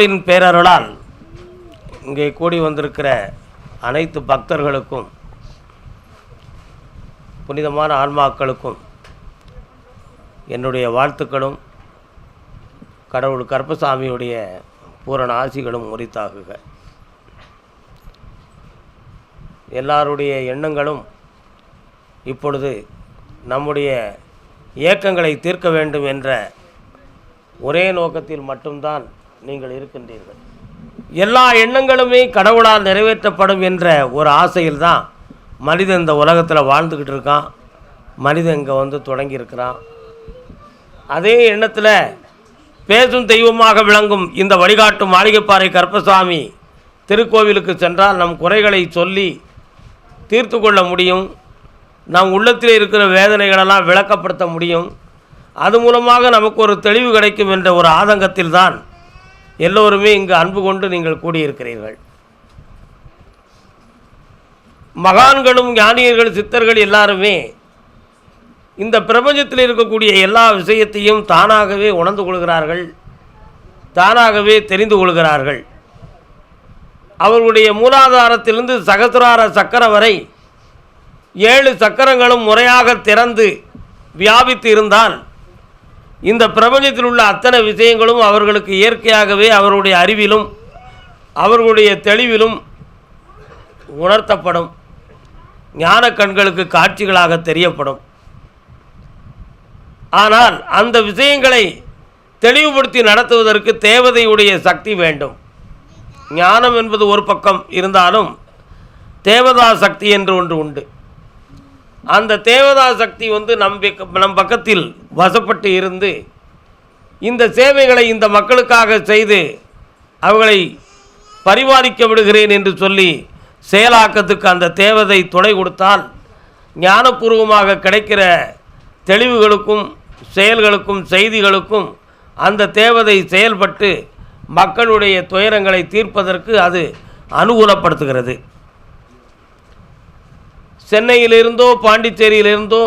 கடவுளின் பேரருளால் இங்கே கூடி வந்திருக்கிற அனைத்து பக்தர்களுக்கும் புனிதமான ஆன்மாக்களுக்கும் என்னுடைய வாழ்த்துக்களும் கடவுள் கருப்பசாமியுடைய பூரண ஆசிகளும் உரித்தாகுக எல்லாருடைய எண்ணங்களும் இப்பொழுது நம்முடைய இயக்கங்களை தீர்க்க வேண்டும் என்ற ஒரே நோக்கத்தில் மட்டும்தான் நீங்கள் இருக்கின்றீர்கள். எல்லா எண்ணங்களுமே கடவுளால் நிறைவேற்றப்படும் என்ற ஒரு ஆசையில் தான் மனிதன் இந்த உலகத்தில் வாழ்ந்துக்கிட்டு இருக்கான். மனிதன் இங்கே வந்து தொடங்கியிருக்கிறான். அதே எண்ணத்தில் பேசும் தெய்வமாக விளங்கும் இந்த வழிகாட்டும் மாளிகைப்பாறை கருப்பசாமி திருக்கோவிலுக்கு சென்றால் நம் குறைகளை சொல்லி தீர்த்து கொள்ள முடியும். நம் உள்ளத்தில் இருக்கிற வேதனைகளெல்லாம் விளக்கப்படுத்த முடியும். அது மூலமாக நமக்கு ஒரு தெளிவு கிடைக்கும் என்ற ஒரு ஆதங்கத்தில் தான் எல்லோருமே இங்கு அன்பு கொண்டு நீங்கள் கூடியிருக்கிறீர்கள். மகான்களும் ஞானியர்கள் சித்தர்கள் எல்லாருமே இந்த பிரபஞ்சத்தில் இருக்கக்கூடிய எல்லா விஷயத்தையும் தானாகவே உணர்ந்து கொள்கிறார்கள் தானாகவே தெரிந்து கொள்கிறார்கள். அவர்களுடைய மூலாதாரத்திலிருந்து சகசுரார சக்கரம் வரை ஏழு சக்கரங்களும் முறையாக திறந்து வியாபித்து இருந்தால் இந்த பிரபஞ்சத்தில் உள்ள அத்தனை விஷயங்களும் அவர்களுக்கு இயற்கையாகவே அவருடைய அறிவிலும் அவர்களுடைய தெளிவிலும் உணர்த்தப்படும். ஞான கண்களுக்கு காட்சிகளாக தெரியப்படும். ஆனால் அந்த விஷயங்களை தெளிவுபடுத்தி நடத்துவதற்கு தேவதையுடைய சக்தி வேண்டும். ஞானம் என்பது ஒரு பக்கம் இருந்தாலும் தேவதா சக்தி என்று ஒன்று உண்டு. அந்த தேவதா சக்தி வந்து நம் நம் பக்கத்தில் வசப்பட்டு இருந்து இந்த சேவைகளை இந்த மக்களுக்காக செய்து அவர்களை பரிபாலிக்க விடுகிறேன் என்று சொல்லி செயலாக்கத்துக்கு அந்த தேவதை துணை கொடுத்தால் ஞானபூர்வமாக கிடைக்கிற தெளிவுகளுக்கும் செயல்களுக்கும் செய்திகளுக்கும் அந்த தேவதை செயல்பட்டு மக்களுடைய துயரங்களை தீர்ப்பதற்கு அது அனுகூலப்படுத்துகிறது. சென்னையிலிருந்தோ பாண்டிச்சேரியிலிருந்தோ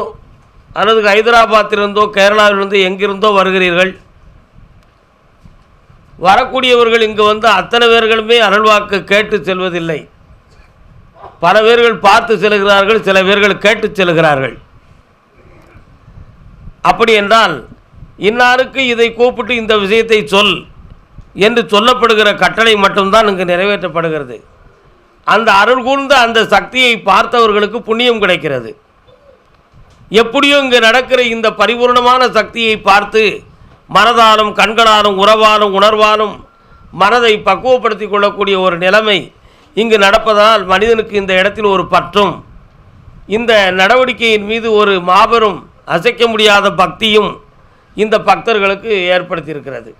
அல்லது ஹைதராபாத்திலிருந்தோ கேரளாவிலிருந்தோ எங்கிருந்தோ வருகிறீர்கள். வரக்கூடியவர்கள் இங்கு வந்து அத்தனை பேர்களுமே அருள்வாக்கு கேட்டு செல்வதில்லை. பல பேர்கள் பார்த்து செல்கிறார்கள் சில பேர்கள் கேட்டு செல்கிறார்கள். அப்படி என்றால் இன்னாருக்கு இதை கூப்பிட்டு இந்த விஷயத்தை சொல் என்று சொல்லப்படுகிற கட்டளை மட்டும்தான் இங்கு நிறைவேற்றப்படுகிறது. அந்த அருள் கூர்ந்த அந்த சக்தியை பார்த்தவர்களுக்கு புண்ணியம் கிடைக்கிறது. எப்படியோ இங்கு நடக்கிற இந்த பரிபூர்ணமான சக்தியை பார்த்து மனதாலும் கண்களாலும் உறவாலும் உணர்வாலும் மனதை பக்குவப்படுத்தி கொள்ளக்கூடிய ஒரு நிலைமை இங்கு நடப்பதால் மனிதனுக்கு இந்த இடத்தில் ஒரு பற்றும். இந்த நடவடிக்கையின் மீது ஒரு மாபெரும் அசைக்க முடியாத பக்தியும் இந்த பக்தர்களுக்கு ஏற்படுத்தியிருக்கிறது.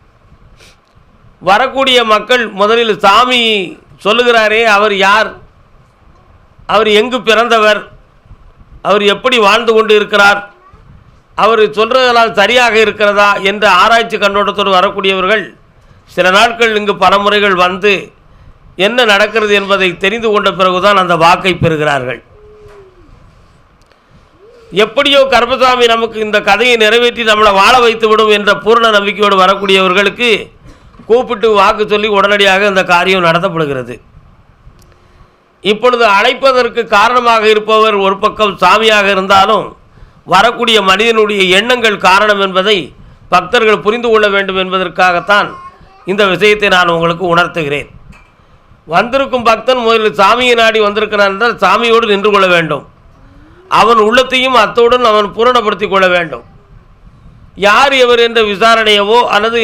வரக்கூடிய மக்கள் முதலில் சாமி சொல்லுகிறாரே அவர் யார்? அவர் எங்கு பிறந்தவர்? அவர் எப்படி வாழ்ந்து கொண்டு இருக்கிறார் அவர் சொல்றதெல்லாம் சரியாக இருக்கிறதா என்ற ஆராய்ச்சி கண்ணோட்டத்தோடு வரக்கூடியவர்கள் சில நாட்கள் இங்கு பல முறைகள் வந்து என்ன நடக்கிறது என்பதை தெரிந்து கொண்ட பிறகுதான் அந்த வாக்கை பெறுகிறார்கள். எப்படியோ கர்பசாமி நமக்கு இந்த கதையை நிறைவேற்றி நம்மளை வாழ வைத்து விடும் என்ற பூர்ண நம்பிக்கையோடு வரக்கூடியவர்களுக்கு கூப்பிட்டு வாக்கு சொல்லி உடனடியாக இந்த காரியம் நடத்தப்படுகிறது. இப்பொழுது அழைப்பதற்கு காரணமாக இருப்பவர் ஒரு பக்கம் சாமியாக இருந்தாலும் வரக்கூடிய மனிதனுடைய எண்ணங்கள் காரணம் என்பதை பக்தர்கள் புரிந்து கொள்ள வேண்டும் என்பதற்காகத்தான் இந்த விஷயத்தை நான் உங்களுக்கு உணர்த்துகிறேன். வந்திருக்கும் பக்தன் முதலில் சாமியை நாடி வந்திருக்கிறான் என்றால் சாமியோடு நின்று கொள்ள வேண்டும். அவன் உள்ளத்தையும் அத்தோடன் அவன் பூரணப்படுத்தி கொள்ள வேண்டும். யார் இவர் என்ற விசாரணையவோ அல்லது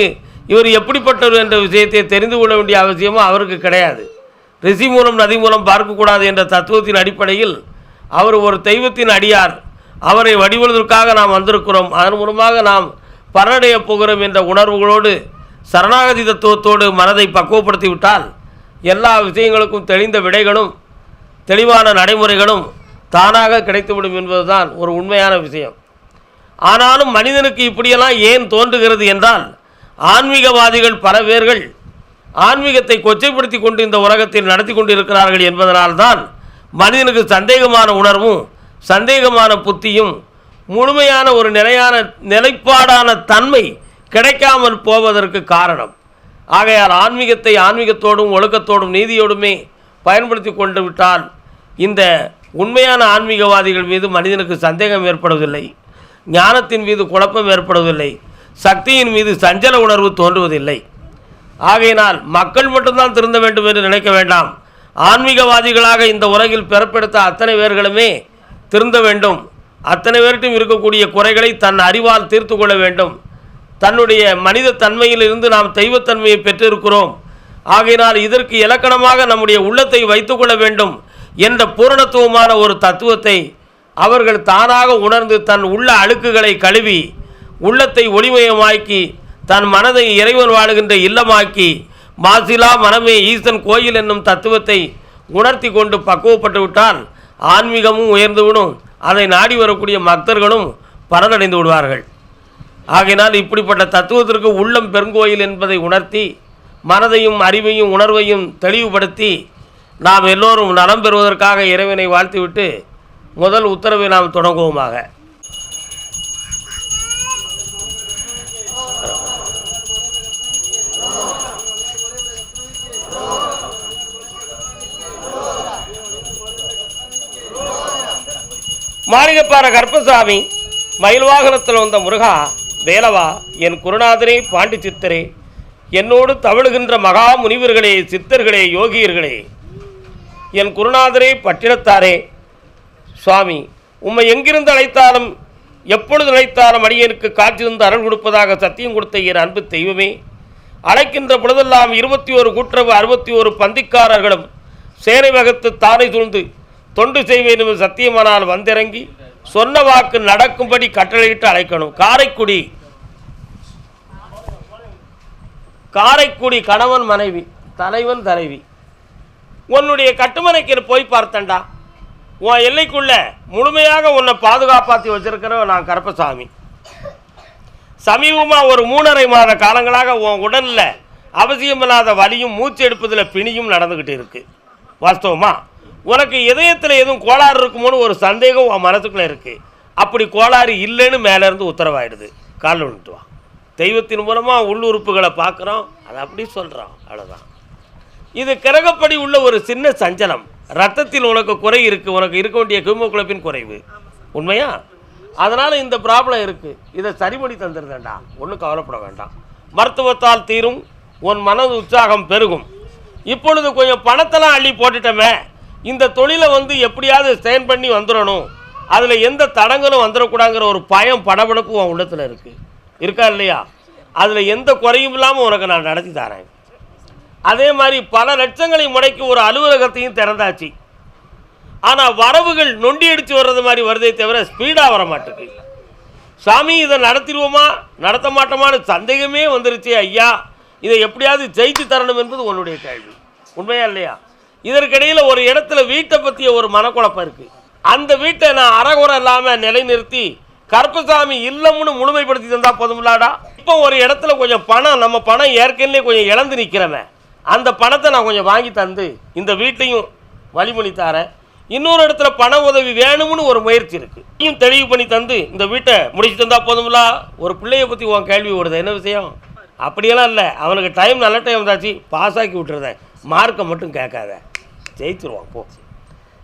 இவர் எப்படிப்பட்டவர் என்ற விஷயத்தை தெரிந்து கொள்ள வேண்டிய அவசியமும் அவருக்கு கிடையாது. ரிஷி மூலம் நதி மூலம் பார்க்கக்கூடாது என்ற தத்துவத்தின் அடிப்படையில் அவர் ஒரு தெய்வத்தின் அடியார். அவரை வடிவதற்காக நாம் வந்திருக்கிறோம். அதன் மூலமாக நாம் பரடைய போகிறோம் என்ற உணர்வுகளோடு சரணாகதி தத்துவத்தோடு மனதை பக்குவப்படுத்திவிட்டால் எல்லா விஷயங்களுக்கும் தெளிந்த விடைகளும் தெளிவான நடைமுறைகளும் தானாக கிடைத்துவிடும் என்பதுதான் ஒரு உண்மையான விஷயம். ஆனாலும் மனிதனுக்கு இப்படியெல்லாம் ஏன் தோன்றுகிறது என்றால் ஆன்மீகவாதிகள் பல பேர்கள் ஆன்மீகத்தை கொச்சைப்படுத்தி கொண்டு இந்த உலகத்தில் நடத்தி கொண்டிருக்கிறார்கள் என்பதனால்தான் மனிதனுக்கு சந்தேகமான உணர்வும் சந்தேகமான புத்தியும் முழுமையான ஒரு நிலையான நிலைப்பாடான தன்மை கிடைக்காமல் போவதற்கு காரணம். ஆகையால் ஆன்மீகத்தை ஆன்மீகத்தோடும் ஒழுக்கத்தோடும் நீதியோடுமே பயன்படுத்தி கொண்டு விட்டால் இந்த உண்மையான ஆன்மீகவாதிகள் மீது மனிதனுக்கு சந்தேகம் ஏற்படுவதில்லை ஞானத்தின் மீது குழப்பம் ஏற்படுவதில்லை. சக்தியின் மீது சஞ்சல உணர்வு தோன்றுவதில்லை. ஆகையினால் மக்கள் மட்டும்தான் திருந்த வேண்டும் என்று நினைக்க வேண்டாம். ஆன்மீகவாதிகளாக இந்த உலகில் பிறப்பெடுத்த அத்தனை பேர்களுமே திருந்த வேண்டும். அத்தனை பேர்கிட்டும் இருக்கக்கூடிய குறைகளை தன் அறிவால் தீர்த்து கொள்ள வேண்டும். தன்னுடைய மனித தன்மையிலிருந்து நாம் தெய்வத்தன்மையை பெற்றிருக்கிறோம். ஆகையினால் இதற்கு இலக்கணமாக நம்முடைய உள்ளத்தை வைத்துக்கொள்ள வேண்டும் என்ற பூரணத்துவமான ஒரு தத்துவத்தை அவர்கள் தானாக உணர்ந்து தன் உள்ள அழுக்குகளை கழுவி உள்ளத்தை ஒளிமயமாக்கி தன் மனதை இறைவன் வாழுகின்ற இல்லமாக்கி மாசிலா மனமே ஈசன் கோயில் என்னும் தத்துவத்தை உணர்த்தி கொண்டு பக்குவப்பட்டு விட்டால் ஆன்மீகமும் உயர்ந்துவிடும். அதை நாடி வரக்கூடிய பக்தர்களும் பரதடைந்து விடுவார்கள். ஆகையினால் இப்படிப்பட்ட தத்துவத்திற்கு உள்ளம் பெருங்கோயில் என்பதை உணர்த்தி மனதையும் அறிவையும் உணர்வையும் தெளிவுபடுத்தி நாம் எல்லோரும் நலம் பெறுவதற்காக இறைவனை வாழ்த்திவிட்டு முதல் உத்தரவை நாம் தொடங்குவோமாக. மாளிகைப்பாற கருப்பசாமி மயில் வாகனத்தில் வந்த முருகா வேலவா என் குருநாதரே பாண்டி சித்தரே என்னோடு தவழுகின்ற மகா முனிவர்களே சித்தர்களே யோகியர்களே என் குருநாதரே பட்டினத்தாரே சுவாமி உம்மை எங்கிருந்து அழைத்தாலும் எப்பொழுது அழைத்தாலும் அடியனுக்கு காட்சி அருள் கொடுப்பதாக சத்தியம் கொடுத்த என் அன்பு தெய்வமே அழைக்கின்ற பொழுதெல்லாம் இருபத்தி ஒரு கூட்டுறவு அறுபத்தி ஒரு பந்திக்காரர்களும் சேனை வகத்து தானை சூழ்ந்து தொண்டு செய்வேன் என்று சத்தியமானால் வந்திறங்கி சொன்ன வாக்கு நடக்கும்படி கட்டளையிட்டு அழைக்கணும். காரைக்குடி. காரைக்குடி கணவன் மனைவி தலைவன் தலைவி. உன்னுடைய கட்டுமனைக்கு போய் பார்த்தேன்டா. உன் எல்லைக்குள்ள முழுமையாக உன்னை பாதுகாப்பாற்றி வச்சிருக்கிறவன் நான் கருப்பசாமி. சமீபமாக ஒரு மூணரை மாத காலங்களாக உன் உடலில் அவசியமில்லாத வலியும் மூச்சு எடுப்பதில் பிணியும் நடந்துக்கிட்டு இருக்கு. வாஸ்தவமா? உனக்கு இதயத்தில் எதுவும் கோளாறு இருக்குமோன்னு ஒரு சந்தேகம் உன் மனசுக்குள்ளே இருக்குது அப்படி கோளாறு இல்லைன்னு மேலேருந்து உத்தரவாயிடுது. காலில் விழுந்துட்டு வா. தெய்வத்தின் மூலமாக உள்ளுறுப்புகளை பார்க்குறோம். அதை அப்படி சொல்கிறோம் அவ்வளோதான் இது கிரகப்படி உள்ள ஒரு சின்ன சஞ்சலம். ரத்தத்தில் உனக்கு குறை இருக்குது உனக்கு இருக்க வேண்டிய ஹீமோகுளோபின் குறைவு. உண்மையா? அதனால் இந்த ப்ராப்ளம் இருக்குது இதை சரி பண்ணி தந்துருந்தேன்டா ஒன்றும் கவலைப்பட வேண்டாம். மருத்துவத்தால் தீரும். உன் மனது உற்சாகம் பெருகும். இப்பொழுது கொஞ்சம் பணத்தெல்லாம் அள்ளி போட்டுட்டோமே. இந்த தொழிலை வந்து எப்படியாவது ஸ்டேன் பண்ணி வந்துடணும். அதில் எந்த தடங்களும் வந்துடக்கூடாங்கிற ஒரு பயம் படபடப்பு உன் உள்ளத்தில் இருக்குது இருக்கா இல்லையா? அதில் எந்த குறையும் இல்லாமல் உனக்கு நான் நடத்தி தரேன். அதே மாதிரி பல லட்சங்களை முடக்கி ஒரு அலுவலகத்தையும் திறந்தாச்சு. ஆனால் வரவுகள் நொண்டி அடித்து வர்றது மாதிரி வருதே தவிர ஸ்பீடாக வர மாட்டேங்குது சாமி இதை நடத்திடுவோமா? நடத்த மாட்டோமான்னு சந்தேகமே வந்துருச்சு ஐயா. இதை எப்படியாவது ஜெயித்து தரணும் என்பது உன்னுடைய கேள்வி. உண்மையா இல்லையா? இதற்கிடையில் ஒரு இடத்துல வீட்டை பற்றிய ஒரு மனக்குழப்பம் இருக்குது அந்த வீட்டை நான் அறகுறை இல்லாமல் நிலைநிறுத்தி கருப்பசாமி இல்லம்னு முழுமைப்படுத்தி தந்தா போதும்லாடா இப்போ ஒரு இடத்துல கொஞ்சம் பணம் நம்ம பணம் ஏற்கனவே கொஞ்சம் இழந்து நிற்கிறவன் அந்த பணத்தை நான் கொஞ்சம் வாங்கி தந்து இந்த வீட்டையும் வழிமொழி தாரேன். இன்னொரு இடத்துல பண உதவி வேணும்னு ஒரு முயற்சி இருக்கு. இதையும் தெளிவு பண்ணி தந்து இந்த வீட்டை முடிச்சு தந்தா போதும்லா ஒரு பிள்ளைய பற்றி உன் கேள்வி ஓடுது. என்ன விஷயம்? அப்படியெல்லாம் இல்லை. அவனுக்கு டைம் நல்ல டைம் தாச்சு. பாஸ் ஆக்கி விட்டுருதேன். மார்க்கை மட்டும் கேட்காத. ஜெயிச்சிருவான் போ.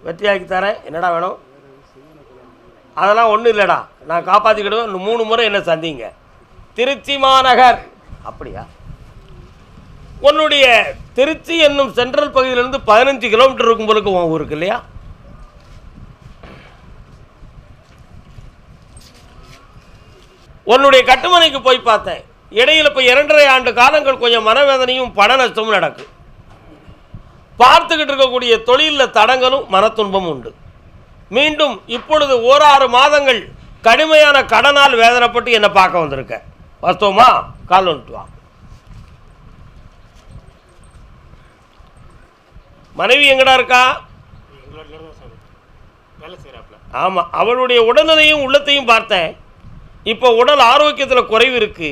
வெற்றியாக்கி தரேன். என்னடா வேணும்? அதெல்லாம் ஒன்றும் இல்லைடா. நான் காப்பாற்றிக்கிடுவேன் இன்னும் மூணு முறை என்ன சந்திங்க. திருச்சி மாநகர். அப்படியா? உன்னுடைய திருச்சி என்னும் சென்ட்ரல் பகுதியிலேருந்து பதினஞ்சு கிலோமீட்டர் இருக்கும் போலுக்கு உன் ஊருக்கு இல்லையா? உன்னுடைய கட்டுமனைக்கு போய் பார்த்தேன். இடையில் இப்போ இரண்டரை ஆண்டு காலங்கள் கொஞ்சம் மனவேதனையும் பண நஷ்டமும் நடக்கும் பார்த்துக்கிட்டு இருக்கக்கூடிய தொழிலில் தடங்களும் மனத்துன்பமும் உண்டு. மீண்டும் இப்பொழுது ஓராறு மாதங்கள் கடுமையான கடனால் வேதனைப்பட்டு என்னை பார்க்க வந்திருக்க. வாஸ்தவமா? கால் வந்துட்டு வா. மனைவி எங்கடா இருக்கா? ஆமாம் அவளுடைய உடல்நிலையும் உள்ளத்தையும் பார்த்தேன். இப்போ உடல் ஆரோக்கியத்தில் குறைவு இருக்கு.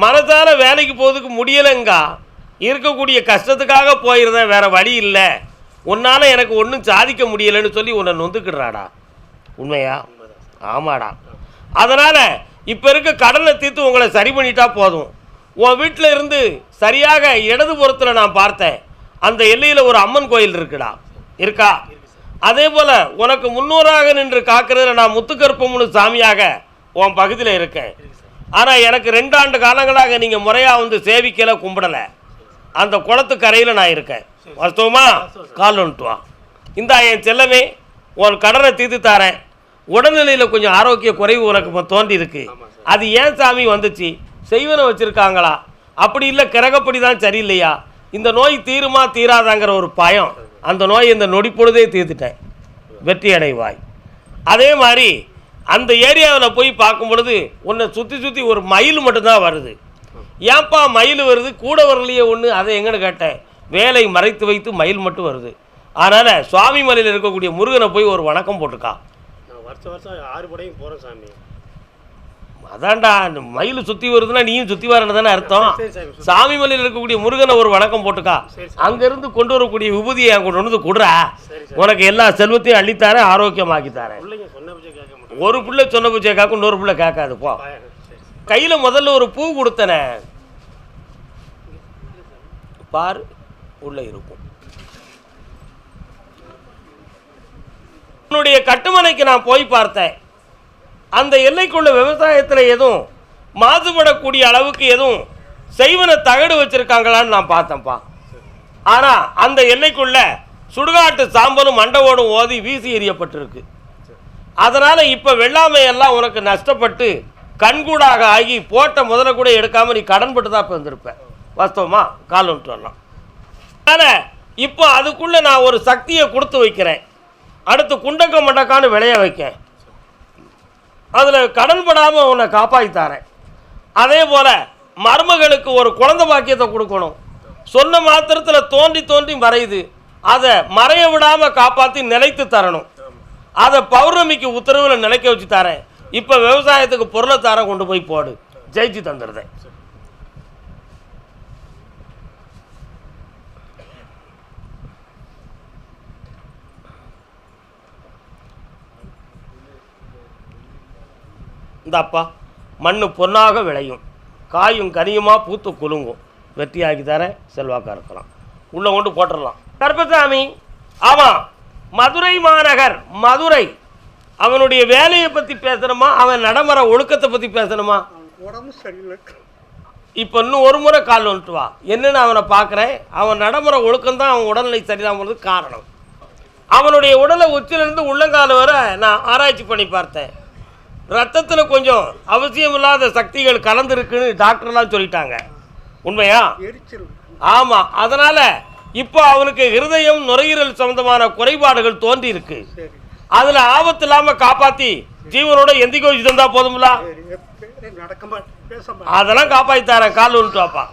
மனதார வேலைக்கு போகிறதுக்கு முடியலைங்கா? இருக்கக்கூடிய கஷ்டத்துக்காக போயிருந்தேன் வேற வழி இல்லை. உன்னால் எனக்கு ஒன்றும் சாதிக்க முடியலைன்னு சொல்லி உன்னை நொந்துக்கிடுறாடா. உண்மையா? ஆமாடா. அதனால் இப்போ இருக்க கடனை தீர்த்து உங்களை சரி பண்ணிட்டா போதும். உன் வீட்டில் இருந்து சரியாக இடதுபுறத்தில் நான் பார்த்தேன். அந்த எல்லையில் ஒரு அம்மன் கோயில் இருக்குடா. இருக்கா? அதே போல் உனக்கு முன்னோராக நின்று காக்கிறதுல நான் முத்துக்கருப்பமுனு சாமியாக உன் பகுதியில் இருக்கேன். ஆனால் எனக்கு ரெண்டாண்டு காலங்களாக நீங்கள் முறையாக வந்து சேவிக்கலை கும்பிடலை. அந்த குளத்து கரையில் நான் இருக்கேன். வாஸ்தவமா கால் வந்துட்டு வா. இந்தா என் செல்லமே உன் கடனை தீர்த்து தாரேன். உடல்நிலையில் கொஞ்சம் ஆரோக்கிய குறைவு உனக்கு இப்போ தோன்றி இருக்கு அது ஏன் சாமி வந்துச்சு? செய்வனை வச்சுருக்காங்களா? அப்படி இல்லை கிரகப்படி தான் சரியில்லையா? இந்த நோய் தீருமா தீராதாங்கிற ஒரு பயம். அந்த நோய் இந்த நொடி பொழுதே தீர்த்துட்டேன். வெற்றி அடைவாய். அதே மாதிரி அந்த ஏரியாவில் போய் பார்க்கும் பொழுது உன்னை சுற்றி சுற்றி ஒரு மயில் மட்டும்தான் வருது. ஏன்பா மயில் வருது? கூட வரலையே ஒன்று அதை எங்கன்னு கேட்டேன். வேலை மறைத்து வைத்து மயில் மட்டும் வருது. அதனால் சுவாமி மலையில் இருக்கக்கூடிய முருகனை போய் ஒரு வணக்கம் போட்டுக்கா நான் வருஷம் வருஷம் ஆறு படையும் போகிறேன் சாமி. அதான்டா மயில் சுற்றி வருதுன்னா நீயும் சுற்றி வரணும் தானே அர்த்தம். சாமி மலையில் இருக்கக்கூடிய முருகனை ஒரு வணக்கம் போட்டுக்கா. அங்கேருந்து கொண்டு வரக்கூடிய விபூதியை அங்கே கொண்டு வந்து கொடுறா. உனக்கு எல்லா செல்வத்தையும் அள்ளித்தாரேன் ஆரோக்கியமாக்கி தரேன் பிள்ளைங்க சொன்ன பட்சம் கேட்க மாட்டேன் ஒரு பிள்ளை சொன்ன பூச்சியை காக்கும் இன்னொரு பிள்ளை கேட்காது போ. கையில் முதல்ல ஒரு பூ கொடுத்தனே. பார் உள்ளே இருக்கும். உன்னுடைய கட்டுமனைக்கு நான் போய் பார்த்தேன். அந்த எல்லைக்குள்ள விவசாயத்தில் எதுவும் மாசுபடக்கூடிய அளவுக்கு எதுவும் செய்வன தகடு வச்சுருக்காங்களான்னு நான் பார்த்தேன்ப்பா. ஆனால் அந்த எல்லைக்குள்ள சுடுகாட்டு சாம்பலும் மண்டவோடும் ஓதி வீசி எறியப்பட்டிருக்கு. அதனால் இப்போ வெள்ளாமை எல்லாம் உனக்கு நஷ்டப்பட்டு கண்கூடாக ஆகி போட்ட முதல்ல கூட எடுக்காமல் நீ கடன்பட்டு தான் இப்போ வந்திருப்ப. வாஸ்தவமா? கால் வந்துட்டு வரலாம். இப்போ அதுக்குள்ளே நான் ஒரு சக்தியை கொடுத்து வைக்கிறேன். அடுத்து குண்டக்க மண்டக்கான்னு விளைய வைக்கேன். அதில் கடன்படாமல் உன்னை காப்பாற்றி தரேன். அதே போல் மருமகளுக்கு ஒரு குழந்தை பாக்கியத்தை கொடுக்கணும். சொன்ன மாத்திரத்தில் தோண்டி தோண்டி மறையுது. அதை மறைய விடாமல் காப்பாற்றி நிலைத்து தரணும். அதை பௌர்ணமிக்கு உத்தரவில் நிலைக்க வச்சு தரேன். இப்போ விவசாயத்துக்கு பொருளை கொண்டு போய் போடு. ஜெயிச்சு தந்துடுறேன் இந்தாப்பா மண் பொன்னாக விளையும். காயும் கனியுமாக பூத்து குலுங்கும். வெற்றியாக்கி தர செல்வாக்காக இருக்கலாம். உள்ளே கொண்டு போட்டுடலாம் கருப்பசாமி ஆமாம் மதுரை மாநகர் மதுரை. அவனுடைய வேலையை பற்றி பேசணுமா? அவன் நடைமுறை ஒழுக்கத்தை பற்றி பேசணுமா? உடம்பு சரியில்லை. இப்போ இன்னும் ஒரு முறை கால் வந்துட்டு வா. என்னன்னு அவனை பார்க்குறேன்? அவன் நடைமுறை ஒழுக்கம்தான் அவன் உடல்நிலை சரியில்லாம போனதுக்கு காரணம். அவனுடைய உடலை உச்சிலிருந்து உள்ளங்கால் வர நான் ஆராய்ச்சி பண்ணி பார்த்தேன். ரத்தத்தில் கொஞ்சம் அவசியமில்லாத சக்திகள் கலந்துருக்குன்னு டாக்டர்லாம் சொல்லிட்டாங்க. உண்மையா? ஆமாம் அதனால் இப்போ அவனுக்கு இருதயம் நுரையீரல் சம்பந்தமான குறைபாடுகள் தோன்றி இருக்கு சரி. அதில் ஆபத்து இல்லாமல் காப்பாற்றி ஜீவனோட எந்திக்கோ இருந்தா போதும்ல? பேச அதெல்லாம் காப்பாற்றி தரேன் கால் வந்துட்டு வாப்பா.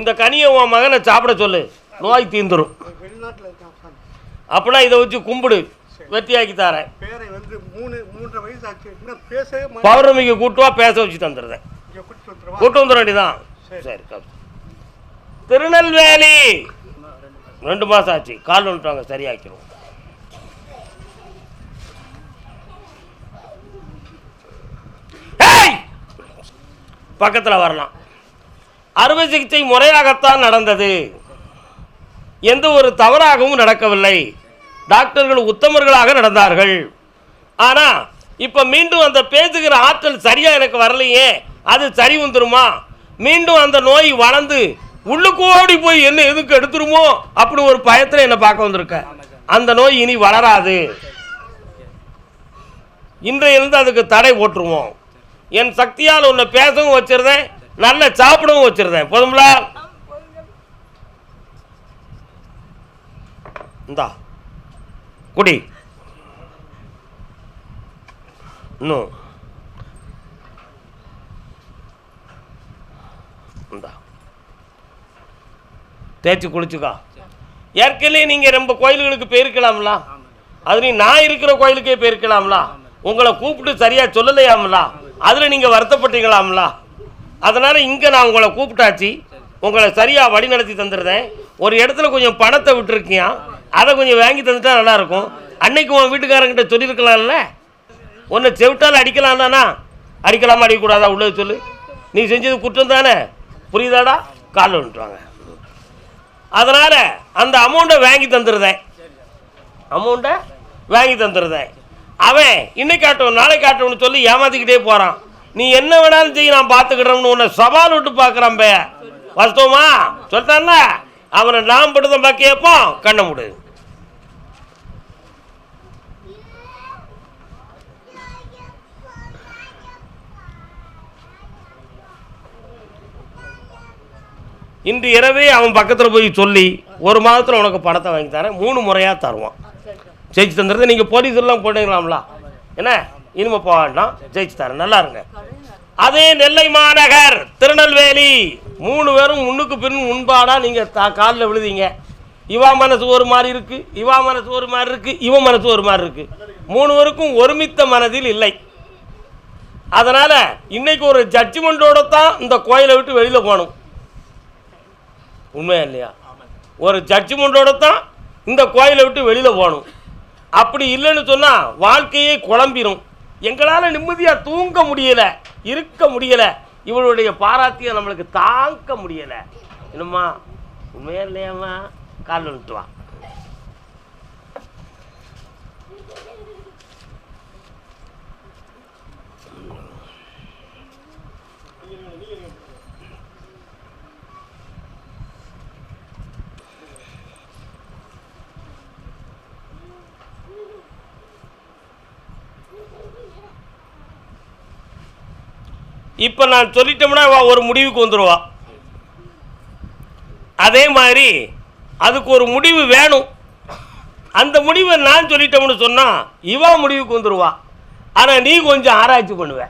இந்த கனியை உன் மகனை சாப்பிட சொல்லு நோய் தீந்துரும். அப்படின்னா இதை வச்சு கும்பிடு வெற்றியாக்கி தரேன். பௌர்ணமிக்கு கூட்டுவா பேச வச்சு தந்துடுறேன். கூட்டு வந்துட வேண்டியதான் சரி திருநெல்வேலி! ரெண்டு மாதம் ஆச்சு கால் வந்துட்டாங்க சரியாக்கிடுவோம் பக்கத்தில் வரலாம். அறுவை சிகிச்சை முறையாகத்தான் நடந்தது. எந்த ஒரு தவறாகவும் நடக்கவில்லை. டாக்டர்கள் உத்தமர்களாக நடந்தார்கள். ஆனால் இப்போ மீண்டும் அந்த பேசுகிற ஆற்றல் சரியாக எனக்கு வரலையே அது சரி வந்துருமா? மீண்டும் அந்த நோய் வளர்ந்து உள்ளுக்கோடி போய் என்ன எதுக்கு எடுத்துருமோ அப்படி ஒரு பயத்தில் என்னை பார்க்க வந்திருக்க. அந்த நோய் இனி வளராது. இன்றையிலிருந்து அதுக்கு தடை போட்டுருவோம். என் சக்தியால் உன்னை பேசவும் வச்சிருந்தேன் நல்ல சாப்பிடவும் வச்சிருந்தேன். போதுங்களா இந்தா குடி. இன்னும் இந்தா. தேய்ச்சி குளிச்சுக்கா. ஏற்கனவே நீங்கள் ரொம்ப கோயில்களுக்கு போயிருக்கலாம்ல? அது நீ நான் இருக்கிற கோயிலுக்கே போயிருக்கலாம்ல? உங்களை கூப்பிட்டு சரியாக சொல்லலையாம்ல? அதில் நீங்கள் வருத்தப்பட்டீங்களாம்ல? அதனால் இங்கே நான் உங்களை கூப்பிட்டாச்சு. உங்களை சரியாக வழி நடத்தி தந்துடுறேன். ஒரு இடத்துல கொஞ்சம் பணத்தை விட்டுருக்கியா? அதை கொஞ்சம் வாங்கி தந்துட்டா நல்லாயிருக்கும். அன்னைக்கு உன் வீட்டுக்காரங்கிட்ட சொல்லியிருக்கலாம்ல? உன்னை செவிட்டால் அடிக்கலாம் தானா? அடிக்கலாமா அடிக்கக்கூடாதா? உள்ளது சொல்லு. நீ செஞ்சது குற்றம் தானே? புரியுதாடா? காலில் விட்டுவாங்க அதனால் அந்த அமௌண்ட்டை வாங்கி தந்துடுறேன். அமௌண்ட்டை வாங்கி தந்துடுதேன் அவன் இன்னைக்கு காட்டும் நாளை காட்டும்னு சொல்லி ஏமாத்திக்கிட்டே போகிறான் நீ என்ன வேணாலும் செய்ய நான் பார்த்துக்கிட்டோம்னு உன்னை சவால் விட்டு பார்க்குறான் பே. வாஸ்தவமா? சொல்லிட்டான்ல? அவனை நாம் படுத்தப்பா கேட்போம். கண்ணை முடு. இன்று இரவே அவன் பக்கத்தில் போய் சொல்லி ஒரு மாதத்தில் உனக்கு பணத்தை வாங்கி தரேன் மூணு முறையாக தருவான். ஜெயிச்சு தந்துடுறது நீங்கள் போலீஸ் எல்லாம் போட்டீங்களாம்ல என்ன? இனிமே போக வேண்டாம். ஜெயிச்சு தரேன். நல்லா இருங்க. அதே நெல்லை மாநகர் திருநெல்வேலி. மூணு பேரும் முன்னுக்கு பின் முன்பாடாக நீங்கள் தா காலில் விழுதீங்க. இவா மனசு ஒரு மாதிரி இருக்குது இவா மனசு ஒரு மாதிரி இருக்குது இவன் மனசு ஒரு மாதிரி இருக்குது மூணு பேருக்கும் ஒருமித்த மனதில் இல்லை. அதனால் இன்றைக்கி ஒரு ஜட்ஜ்மெண்ட்டோட தான் இந்த கோயிலை விட்டு வெளியில் போகணும். உண்மையா இல்லையா? ஒரு ஜட்ஜ்மெண்ட்டோட தான் இந்த கோயிலை விட்டு வெளியில் போகணும். அப்படி இல்லைன்னு சொன்னால் வாழ்க்கையே குழம்பிடும் எங்களால் நிம்மதியாக தூங்க முடியலை இருக்க முடியலை இவளுடைய பாராத்தியம் நம்மளுக்கு தாங்க முடியலை. என்னம்மா உண்மையா இல்லையாம்மா? காலில் விட்டுவான் இப்போ நான் சொல்லிட்டோம்னா ஒரு முடிவுக்கு வந்துடுவா அதே மாதிரி அதுக்கு ஒரு முடிவு வேணும். அந்த முடிவை நான் சொல்லிட்டோம்னு சொன்னால் இவா முடிவுக்கு வந்துடுவா ஆனால் நீ கொஞ்சம் ஆராய்ச்சி பண்ணுவ.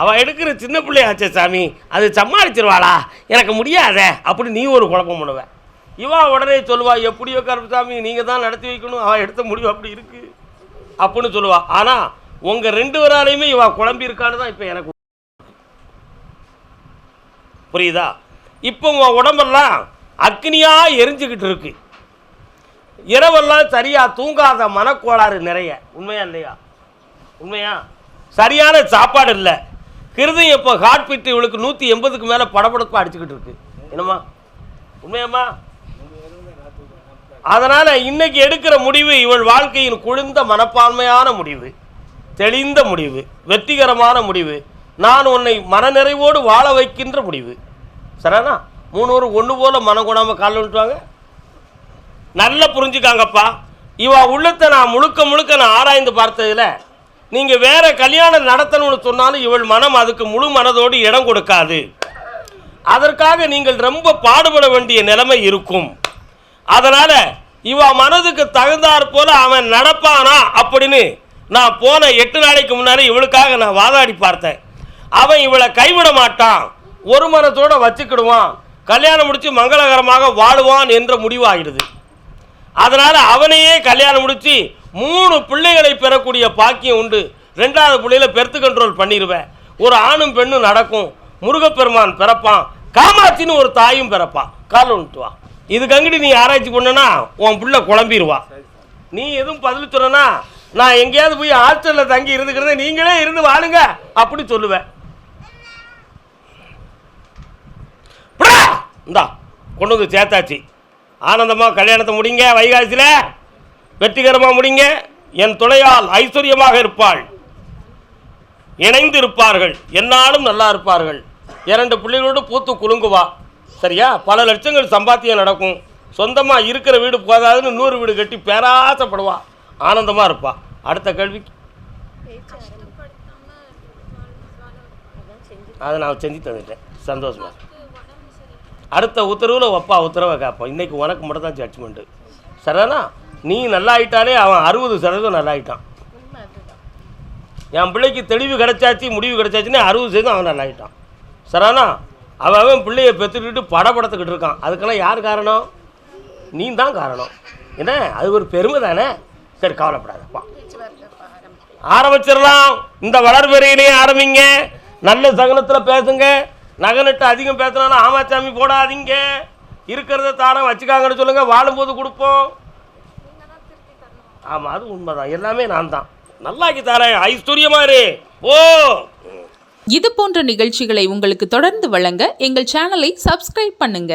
அவள் எடுக்கிற சின்ன பிள்ளையாச்சே சாமி. அது சமாளிச்சிருவாளா? எனக்கு முடியாதே. அப்படி நீ ஒரு குழப்பம் பண்ணுவேன் இவா உடனே சொல்லுவா எப்படியோ கருப்புசாமி நீங்கள் தான் நடத்தி வைக்கணும். அவள் எடுத்த முடிவு அப்படி இருக்கு. அப்படின்னு சொல்லுவாள் ஆனால் உங்கள் ரெண்டு பேராலையுமே இவா குழம்பியிருக்கான்னு தான் இப்போ எனக்கு புரியுதா? இப்போ உன் உடம்பெல்லாம் அக்னியாக எரிஞ்சுக்கிட்டு இருக்கு. இரவெல்லாம் சரியாக தூங்காத மனக்கோளாறு நிறைய. உண்மையா இல்லையா? உண்மையா? சரியான சாப்பாடு இல்லை. கிருதம் இப்போ ஹார்ட் பீட் இவளுக்கு நூற்றி எண்பதுக்கு மேலே படபடப்பாக அடிச்சுக்கிட்டு இருக்கு. என்னம்மா? உண்மையாம்மா? அதனால் இன்னைக்கு எடுக்கிற முடிவு இவள் வாழ்க்கையின் குளிர்ந்த மனப்பான்மையான முடிவு. தெளிந்த முடிவு வெற்றிகரமான முடிவு. நான் உன்னை மனநிறைவோடு வாழ வைக்கின்ற முடிவு. சரிண்ணா மூணு ஒரு ஒன்று போல மனம் கொடாமல் கால் விட்டுவாங்க நல்லா புரிஞ்சுக்காங்கப்பா. இவா உள்ளத்தை நான் முழுக்க முழுக்க நான் ஆராய்ந்து பார்த்ததில் நீங்கள் வேற கல்யாணம் நடத்தணும்னு சொன்னாலும் இவள் மனம் அதுக்கு முழு மனதோடு இடம் கொடுக்காது. அதற்காக நீங்கள் ரொம்ப பாடுபட வேண்டிய நிலைமை இருக்கும். அதனால் இவா மனதுக்கு தகுந்தாற் போல அவன் நடப்பானா அப்படின்னு நான் போன எட்டு நாளைக்கு முன்னாடி இவளுக்காக நான் வாதாடி பார்த்தேன். அவன் இவளை கைவிட மாட்டான். ஒரு மரத்தோட வச்சுக்கிடுவான். கல்யாணம் முடித்து மங்களகரமாக வாழுவான் என்ற முடிவாகிடுது அதனால் அவனையே கல்யாணம் முடித்து மூணு பிள்ளைகளை பெறக்கூடிய பாக்கியம் உண்டு. ரெண்டாவது பிள்ளையில பெருத்து கண்ட்ரோல் பண்ணிடுவேன் ஒரு ஆணும் பெண்ணும் நடக்கும். முருகப்பெருமான் பிறப்பான். காமாட்சின்னு ஒரு தாயும் பிறப்பான். கால் விட்டு வா. இதுக்கங்கிட்டு நீ ஆராய்ச்சி பண்ணனா உன் பிள்ளை குழம்பிடுவா நீ எதுவும் பதில் சொன்னா நான் எங்கேயாவது போய் ஹாஸ்டலில் தங்கி இருந்துக்கிறத நீங்களே இருந்து வாழுங்க அப்படி சொல்லுவேன். இந்தா கொண்டு வந்து சேர்த்தாச்சு. ஆனந்தமாக கல்யாணத்தை முடிங்க வைகாசியில். வெற்றிகரமாக முடிங்க. என் துணையால் ஐஸ்வர்யமாக இருப்பாள். இணைந்து இருப்பார்கள் என்னாலும் நல்லா இருப்பார்கள். இரண்டு பிள்ளைகளோடு பூத்து குலுங்குவா. சரியா? பல லட்சங்கள் சம்பாத்தியம் நடக்கும். சொந்தமாக இருக்கிற வீடு போதாதுன்னு நூறு வீடு கட்டி பேராசப்படுவா. ஆனந்தமாக இருப்பாள் அடுத்த கேள்வி? அதை நான் செஞ்சு தந்துட்டேன். சந்தோஷமா. அடுத்த உத்தரவில் அப்பா உத்தரவை கேட்போம். இன்றைக்கி உனக்கு மட்டும் தான் ஜட்ஜ்மெண்ட்டு சரிதானா நீ நல்லா ஆயிட்டாலே அவன் அறுபது சதவீதம் நல்லா ஆயிட்டான் என் பிள்ளைக்கு தெளிவு கிடைச்சாச்சு முடிவு கிடைச்சாச்சுன்னு அறுபது சதவீதம் அவன் நல்லா ஆயிட்டான் சரிதானா அவன் அவன் பிள்ளைய பெற்றுக்கிட்டு படப்படுத்துக்கிட்டு இருக்கான். அதுக்கெல்லாம் யார் காரணம்? நீ தான் காரணம். என்ன? அது ஒரு பெருமை தானே? சரி கவலைப்படாதப்பா. ஆரம்பிச்சிடலாம். இந்த வளர்பெறையிலே ஆரம்பிங்க. நல்ல சகனத்தில் பேசுங்க. நகனிட்டு அதிகம் பேசினாலும் ஆமாச்சாமி போடாதீங்க. இருக்கிறத தாரம் வச்சுக்காங்கன்னு சொல்லுங்க. வாழும்போது கொடுப்போம். ஆமாம் அது உண்மைதான். எல்லாமே நான் தான் நல்லாக்கி தரேன். ஐஸ்வர்யமா இரு. ஓ இது போன்ற நிகழ்ச்சிகளை உங்களுக்கு தொடர்ந்து வழங்க எங்கள் சேனலை சப்ஸ்கிரைப் பண்ணுங்க.